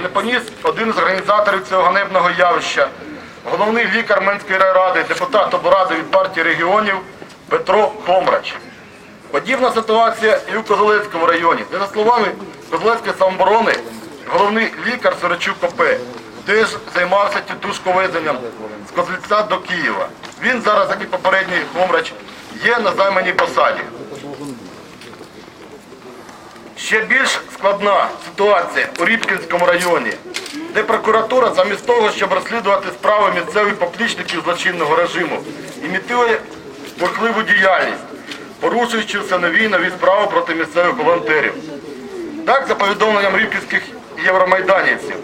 не поніс один з організаторів цього ганебного явища, головний лікар Менської райради, депутат облради від партії регіонів Петро Помрач. Подібна ситуація і у Козелецькому районі, де, за словами Козелецької самооборони, головний лікар Сорочук КП теж займався тітушковезенням з Козельця до Києва. Він зараз, як і попередній Помрач, є на займаній посаді. Ще більш складна ситуація у Рібкінському районі, де прокуратура замість того, щоб розслідувати справи місцевих поплічників злочинного режиму, імітує бурхливу діяльність, порушуючи все нові і нові справи проти місцевих волонтерів. Так, за повідомленням рівківських євромайданівців,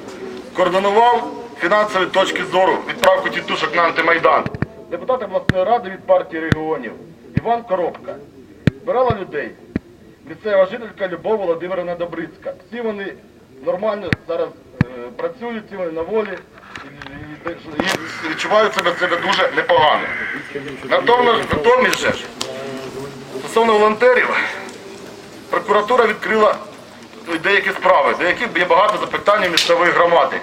координував фінансові точки зору відправку тітушок на антимайдан. Депутат обласної ради від партії регіонів Іван Коробка. Збирала людей. Місцева жителька Любов Володимирівна Добрицька. Всі вони нормально зараз е, працюють, всі вони на волі і, відчувають себе, себе дуже непогано. Натомість, натомість же, стосовно волонтерів, прокуратура відкрила ну, деякі справи, до яких є багато запитань місцевої громади.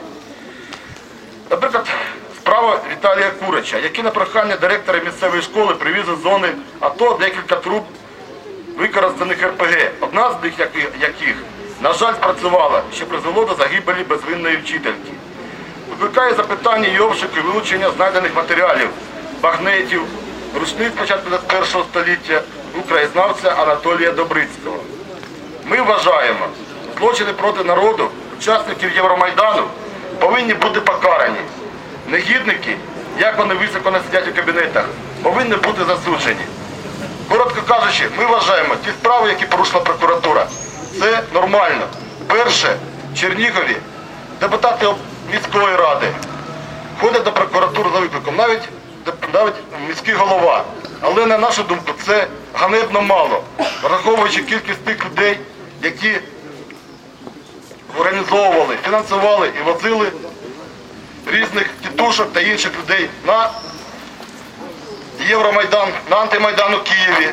Наприклад, справа Віталія Курича, який на прохання директора місцевої школи привіз із зони АТО декілька труб використаних РПГ. Одна з них, яких, на жаль, спрацювала, що призвело до загибелі безвинної вчительки. Викликає запитання і обшуки вилучення знайдених матеріалів, багнетів, рушниць початку 21 століття у Анатолія Добрицького. Ми вважаємо, злочини проти народу, учасників Євромайдану повинні бути покарані. Негідники, як вони високо не сидять у кабінетах, повинні бути засуджені. Кажучи, ми вважаємо, ті справи, які порушила прокуратура, це нормально. Перше, Чернігові депутати міської ради ходять до прокуратури за викликом, навіть, навіть міський голова. Але на нашу думку, це ганебно мало, враховуючи кількість тих людей, які організовували, фінансували і возили різних тітушок та інших людей на Євромайдан, на антимайдан у Києві.